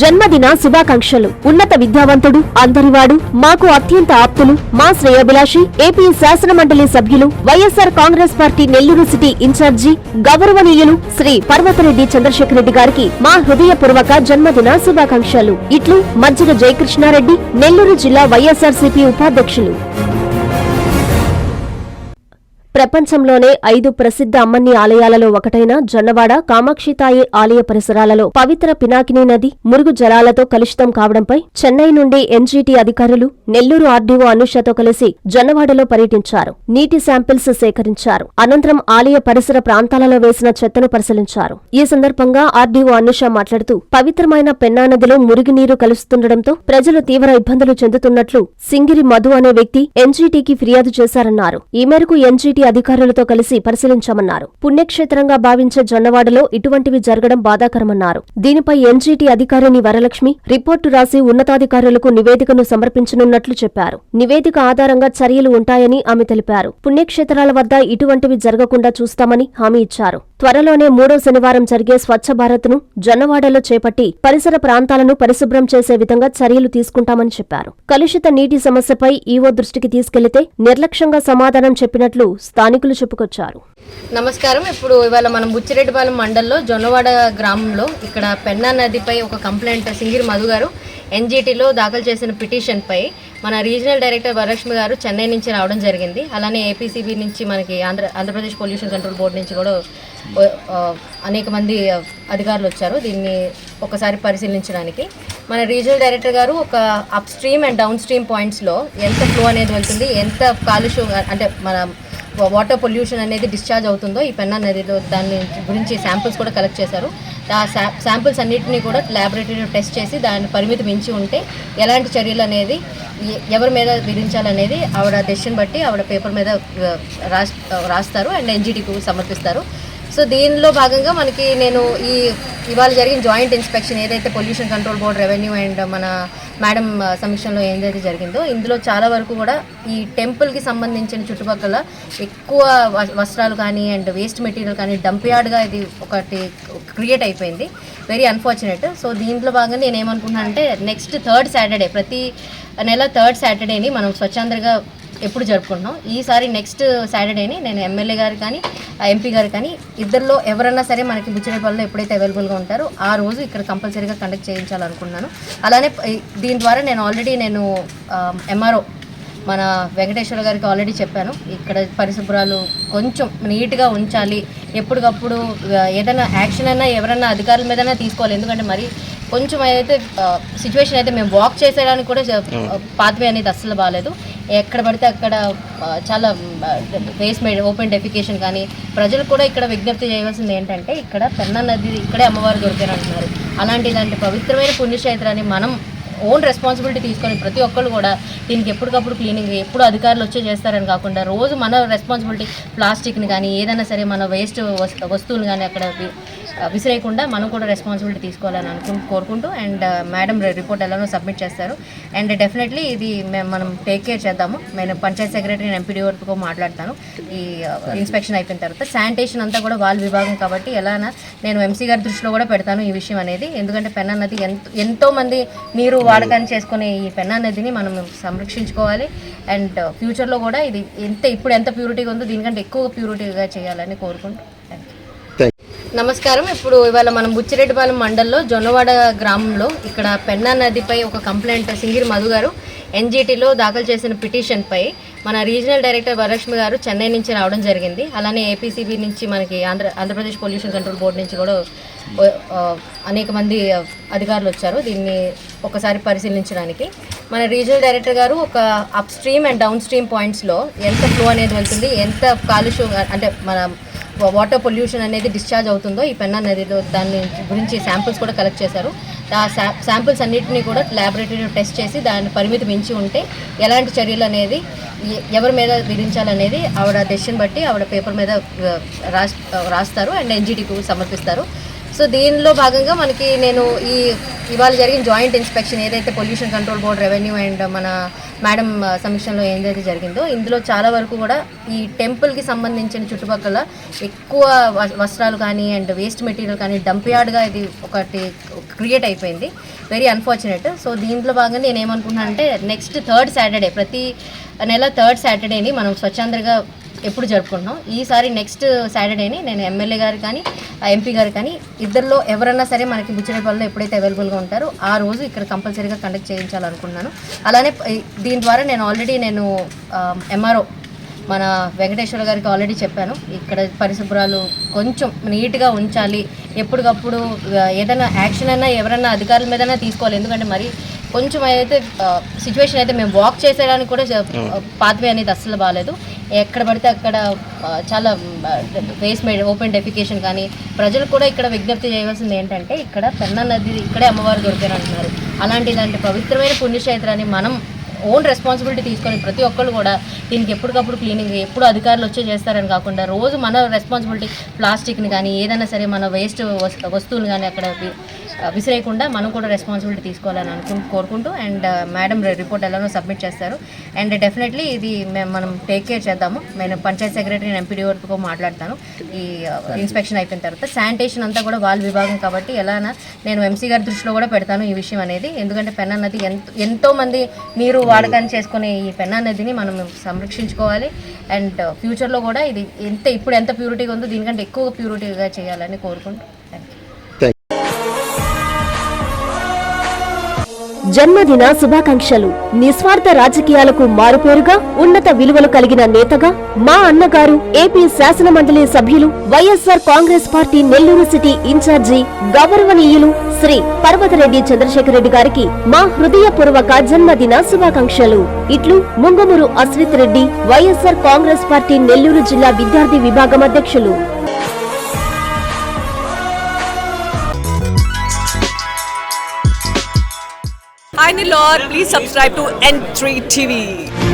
జన్మదిన శుభాకాంక్షలు. ఉన్నత విద్యావంతుడు అందరివాడు మాకు అత్యంత ఆప్తులు మా శ్రేయభిలాషి ఏపీ శాసనమండలి సభ్యులు YSR Congress party Nellore city incharge గౌరవనీయులు శ్రీ పర్వతరెడ్డి చంద్రశేఖర్ రెడ్డి గారికి మా హృదయపూర్వక జన్మదిన శుభాకాంక్షలు. ఇట్లు మజ్జిగ జయకృష్ణారెడ్డి నెల్లూరు జిల్లా వైఎస్ఆర్సీపీ ఉపాధ్యక్షులు. ప్రపంచంలోనే ఐదు ప్రసిద్ధ అమ్మన్ని ఆలయాలలో ఒకటైన జొన్నవాడ కామాక్షితాయి ఆలయ పరిసరాలలో పవిత్ర పినాకిని నది మురుగు జలాలతో కలుషితం కావడంపై చెన్నై నుండి ఎన్జీటీ అధికారులు నెల్లూరు ఆర్డీఓ అనుషతో కలిసి జొన్నవాడలో పర్యటించారు. నీటి శాంపిల్స్ సేకరించారు. అనంతరం ఆలయ పరిసర ప్రాంతాలలో వేసిన చెత్తను పరిశీలించారు. ఈ సందర్భంగా ఆర్డీఓ అనుష మాట్లాడుతూ పవిత్రమైన పెన్నా నదిలో మురుగునీరు కలుస్తుండటంతో ప్రజలు తీవ్ర ఇబ్బందులు చెందుతున్నట్లు సింగిరి మధు అనే వ్యక్తి ఎన్జీటీకి ఫిర్యాదు చేశారన్నారు. ఈ మేరకు ఎన్జీటీ అధికారులతో కలిసి పరిశీలించామన్నారు. పుణ్యక్షేత్రంగా భావించే జొన్నవాడలో ఇటువంటివి జరగడం బాధాకరమన్నారు. దీనిపై ఎన్జీటీ అధికారిని వరలక్ష్మి రిపోర్టు రాసి ఉన్నతాధికారులకు నివేదికను సమర్పించనున్నట్లు చెప్పారు. నివేదిక ఆధారంగా చర్యలు ఉంటాయని ఆమె తెలిపారు. పుణ్యక్షేత్రాల వద్ద ఇటువంటివి జరగకుండా చూస్తామని హామీ ఇచ్చారు. త్వరలోనే మూడో శనివారం జరిగే స్వచ్ఛ భారత్ను జొన్నవాడలో చేపట్టి పరిసర ప్రాంతాలను పరిశుభ్రం చేసే విధంగా చర్యలు తీసుకుంటామని చెప్పారు. కలుషిత నీటి సమస్యపై ఈవో దృష్టికి తీసుకెళ్ళితే నిర్లక్ష్యంగా సమాధానం చెప్పినట్లు స్థానికులు చెప్పుకొచ్చారు. నమస్కారం. ఇప్పుడు ఇవాళ మనం బుచ్చిరెడ్డిపాలెం మండల్లో జొన్నవాడ గ్రామంలో ఇక్కడ పెన్నా నదిపై ఒక కంప్లైంట్ సింగిరి మధు గారు ఎన్జీటీలో దాఖలు చేసిన పిటిషన్పై మన రీజనల్ డైరెక్టర్ వరలక్ష్మి గారు చెన్నై నుంచి రావడం జరిగింది. అలానే ఏపీసీబీ నుంచి మనకి Andhra Andhra Pradesh pollution control board నుంచి కూడా అనేక మంది అధికారులు వచ్చారు దీన్ని ఒకసారి పరిశీలించడానికి. మన రీజనల్ డైరెక్టర్ గారు ఒక upstream and downstream పాయింట్స్లో ఎంత ఫ్లో అనేది వెళ్తుంది ఎంత కాలుష్యం అంటే మన వాటర్ పొల్యూషన్ అనేది డిశ్చార్జ్ అవుతుందో ఈ పెన్నా నదిలో దాని గురించి శాంపిల్స్ కూడా కలెక్ట్ చేశారు. ఆ శాంపిల్స్ అన్నింటినీ కూడా ల్యాబొరేటరీలో టెస్ట్ చేసి దాని పరిమితి మించి ఉంటే ఎలాంటి చర్యలు అనేది ఎవరి మీద విధించాలనేది ఆవిడ డెసిషన్ బట్టి ఆవిడ పేపర్ మీద రాస్ రాస్తారు. అండ్ ఎన్జిటికి సమర్పిస్తారు. సో దీనిలో భాగంగా మనకి నేను ఈ ఇవాళ జరిగిన జాయింట్ ఇన్స్పెక్షన్ ఏదైతే pollution control board revenue and మన మేడం సమీక్షంలో ఏదైతే జరిగిందో ఇందులో చాలా వరకు కూడా ఈ టెంపుల్కి సంబంధించిన చుట్టుపక్కల ఎక్కువ వ- వస్త్రాలు కానీ అండ్ వేస్ట్ మెటీరియల్ కానీ డంప్ యార్డ్గా ఇది ఒకటి క్రియేట్ అయిపోయింది. వెరీ అన్ఫార్చునేట్ సో దీంట్లో భాగంగా నేను ఏమనుకుంటున్నానంటే నెక్స్ట్ థర్డ్ సాటర్డే ప్రతి నెల థర్డ్ సాటర్డేని మనం స్వచ్ఛందంగా ఎప్పుడు జరుపుకుంటున్నాం. ఈసారి నెక్స్ట్ సాటర్డేని నేను ఎమ్మెల్యే గారు కానీ ఎంపీ గారు కానీ ఇద్దరిలో ఎవరన్నా సరే మనకి బుచ్చిరేపల్లిలో ఎప్పుడైతే అవైలబుల్గా ఉంటారో ఆ రోజు ఇక్కడ కంపల్సరీగా కండక్ట్ చేయించాలనుకున్నాను అలానే దీని ద్వారా నేను ఆల్రెడీ నేను ఎంఆర్ఓ మన వెంకటేశ్వర గారికి ఆల్రెడీ చెప్పాను. ఇక్కడ పరిశుభ్రాలు కొంచెం నీట్గా ఉంచాలి. ఎప్పటికప్పుడు ఏదైనా యాక్షన్ అయినా ఎవరైనా అధికారుల మీదైనా తీసుకోవాలి. ఎందుకంటే మరి కొంచెం అయితే సిచ్యువేషన్ అయితే మేము వాక్ చేసేయడానికి కూడా పాత్వే అనేది అస్సలు బాగాలేదు ఎక్కడ పడితే అక్కడ చాలా వేస్ట్ మేడ్ ఓపెన్ డెఫికేషన్ కానీ ప్రజలు కూడా ఇక్కడ విజ్ఞప్తి చేయవలసింది ఏంటంటే ఇక్కడ పెన్నా నది ఇక్కడే అమ్మవారు దొరికారు అంటున్నారు అలాంటి ఇలాంటి పవిత్రమైన పుణ్యక్షేత్రాన్ని మనం ఓన్ రెస్పాన్సిబిలిటీ తీసుకొని ప్రతి ఒక్కళ్ళు కూడా దీనికి ఎప్పటికప్పుడు క్లీనింగ్ ఎప్పుడు అధికారులు వచ్చే చేస్తారని కాకుండా రోజు మన రెస్పాన్సిబిలిటీ ప్లాస్టిక్ని కానీ ఏదైనా సరే మన వేస్ట్ వస్తువులు కానీ అక్కడ విసిరేయకుండా మనం కూడా రెస్పాన్సిబిలిటీ తీసుకోవాలని అనుకు కోరుకుంటూ అండ్ మేడం రిపోర్ట్ ఎలానో సబ్మిట్ చేస్తారు. అండ్ డెఫినెట్లీ ఇది మేము మనం టేక్ కేర్ చేద్దాము. నేను పంచాయత్ సెక్రటరీ నేను ఎంపీడీ వరకు మాట్లాడతాను. ఈ ఇన్స్పెక్షన్ అయిపోయిన తర్వాత శానిటేషన్ అంతా కూడా వాళ్ళ విభాగం కాబట్టి ఎలానా నేను ఎంసీ గారి దృష్టిలో కూడా పెడతాను ఈ విషయం అనేది. ఎందుకంటే పెన్నా నది ఎంతో ఎంతో మంది నీరు వాడకాన్ని చేసుకునే ఈ పెన్నా నదిని మనం సంరక్షించుకోవాలి. అండ్ ఫ్యూచర్లో కూడా ఇది ఎంత ఇప్పుడు ఎంత ప్యూరిటీగా ఉందో దీనికంటే ఎక్కువ ప్యూరిటీగా చేయాలని కోరుకుంటూ నమస్కారం. ఇప్పుడు ఇవాళ మనం బుచ్చిరెడ్డిపాలెం మండల్లో జొన్నవాడ గ్రామంలో ఇక్కడ పెన్నా నదిపై ఒక కంప్లైంట్ సింగిరి మధు గారు ఎన్జీటీలో దాఖలు చేసిన పిటిషన్పై మన రీజనల్ డైరెక్టర్ వరలక్ష్మి గారు చెన్నై నుంచి రావడం జరిగింది. అలానే ఏపీసీబీ నుంచి మనకి Andhra Andhra Pradesh pollution control board నుంచి కూడా అనేక మంది అధికారులు వచ్చారు దీన్ని ఒకసారి పరిశీలించడానికి. మన రీజనల్ డైరెక్టర్ గారు ఒక upstream and downstream పాయింట్స్లో ఎంత ఫ్లో అనేది వెళ్తుంది ఎంత కాలుష్యం అంటే మన వాటర్ పొల్యూషన్ అనేది డిశ్చార్జ్ అవుతుందో ఈ పెన్నా నదిలో దాని గురించి శాంపిల్స్ కూడా కలెక్ట్ చేశారు. ఆ శాంపిల్స్ అన్నింటినీ కూడా ల్యాబొరేటరీలో టెస్ట్ చేసి దాని పరిమితి మించి ఉంటే ఎలాంటి చర్యలు అనేది ఎవరి మీద విధించాలనేది ఆవిడ డెసిషన్ బట్టి ఆవిడ పేపర్ మీద రాస్తారు అండ్ ఎన్జిటికి సమర్పిస్తారు. సో దీనిలో భాగంగా మనకి నేను ఈ ఇవాళ జరిగిన జాయింట్ ఇన్స్పెక్షన్ ఏదైతే pollution control board revenue and మన మేడం సమీక్షంలో ఏదైతే జరిగిందో ఇందులో చాలా వరకు కూడా ఈ టెంపుల్కి సంబంధించిన చుట్టుపక్కల ఎక్కువ వ- వస్త్రాలు కానీ అండ్ వేస్ట్ మెటీరియల్ కానీ డంప్ యార్డ్గా ఇది ఒకటి క్రియేట్ అయిపోయింది. వెరీ అన్ఫార్చునేట్ సో దీంట్లో భాగంగా నేను ఏమనుకుంటున్నానంటే నెక్స్ట్ థర్డ్ సాటర్డే ప్రతి నెల థర్డ్ సాటర్డేని మనం స్వచ్ఛందంగా ఎప్పుడు జరుపుకుంటున్నాం. ఈసారి నెక్స్ట్ సాటర్డేని నేను ఎమ్మెల్యే గారు కానీ ఎంపీ గారు కానీ ఇద్దరిలో ఎవరన్నా సరే మనకి బుచ్చిరేపల్లిలో ఎప్పుడైతే అవైలబుల్గా ఉంటారో ఆ రోజు ఇక్కడ కంపల్సరీగా కండక్ట్ చేయించాలనుకున్నాను అలానే దీని ద్వారా నేను ఆల్రెడీ నేను ఎంఆర్ఓ మన వెంకటేశ్వర గారికి ఆల్రెడీ చెప్పాను. ఇక్కడ పరిశుభ్రాలు కొంచెం నీట్గా ఉంచాలి. ఎప్పటికప్పుడు ఏదైనా యాక్షన్ అయినా ఎవరైనా అధికారుల మీదైనా తీసుకోవాలి. ఎందుకంటే మరి కొంచెం అయితే సిచ్యువేషన్ అయితే మేము వాక్ చేసేయడానికి కూడా పాత్వే అనేది అస్సలు బాగాలేదు ఎక్కడ పడితే అక్కడ చాలా వేస్ట్ మేడ్ ఓపెన్ డెఫికేషన్ కానీ ప్రజలు కూడా ఇక్కడ విజ్ఞప్తి చేయవలసింది ఏంటంటే ఇక్కడ పెన్నా నది ఇక్కడే అమ్మవారు దొరికారు అంటున్నారు అలాంటి ఇలాంటి పవిత్రమైన పుణ్యక్షేత్రాన్ని మనం ఓన్ రెస్పాన్సిబిలిటీ తీసుకొని ప్రతి ఒక్కళ్ళు కూడా దీనికి ఎప్పటికప్పుడు క్లీనింగ్ ఎప్పుడు అధికారులు వచ్చే చేస్తారని కాకుండా రోజు మన రెస్పాన్సిబిలిటీ ప్లాస్టిక్ని కానీ ఏదైనా సరే మన వేస్ట్ వస్తువులు కానీ అక్కడ విసిరేయకుండా మనం కూడా రెస్పాన్సిబిలిటీ తీసుకోవాలని అనుకు కోరుకుంటూ అండ్ మేడం రిపోర్ట్ ఎలానో సబ్మిట్ చేస్తారు. అండ్ డెఫినెట్లీ ఇది మేము మనం టేక్ కేర్ చేద్దాము. నేను పంచాయత్ సెక్రటరీ ఎంపీడీ వరకు మాట్లాడతాను. ఈ ఇన్స్పెక్షన్ అయిపోయిన తర్వాత శానిటేషన్ అంతా కూడా వాళ్ళ విభాగం కాబట్టి ఎలానా నేను ఎంసీ గారి దృష్టిలో కూడా పెడతాను ఈ విషయం అనేది. ఎందుకంటే పెన్నా నది ఎంతో ఎంతో మంది నీరు వాడకాన్ని చేసుకునే ఈ పెన్నా నదిని మనం సంరక్షించుకోవాలి. అండ్ ఫ్యూచర్లో కూడా ఇది ఎంత ఇప్పుడు ఎంత ప్యూరిటీగా ఉందో దీనికంటే ఎక్కువ ప్యూరిటీగా చేయాలని కోరుకుంటూ జన్మదిన శుభాకాంక్షలు. నిస్వార్థ రాజకీయాలకు మారుపేరుగా ఉన్నత విలువలు కలిగిన నేతగా మా అన్నగారు ఏపీ శాసన మండలి సభ్యులు YSR Congress party Nellore city incharge గౌరవనీయులు శ్రీ పర్వతరెడ్డి చంద్రశేఖర్ రెడ్డి గారికి మా హృదయపూర్వక జన్మదిన శుభాకాంక్షలు. ఇట్లు ముంగమురు అశ్విత్ రెడ్డి వైఎస్ఆర్ కాంగ్రెస్ పార్టీ నెల్లూరు జిల్లా విద్యార్థి విభాగం అధ్యక్షులు. Hi Nilor, please subscribe to N3 TV.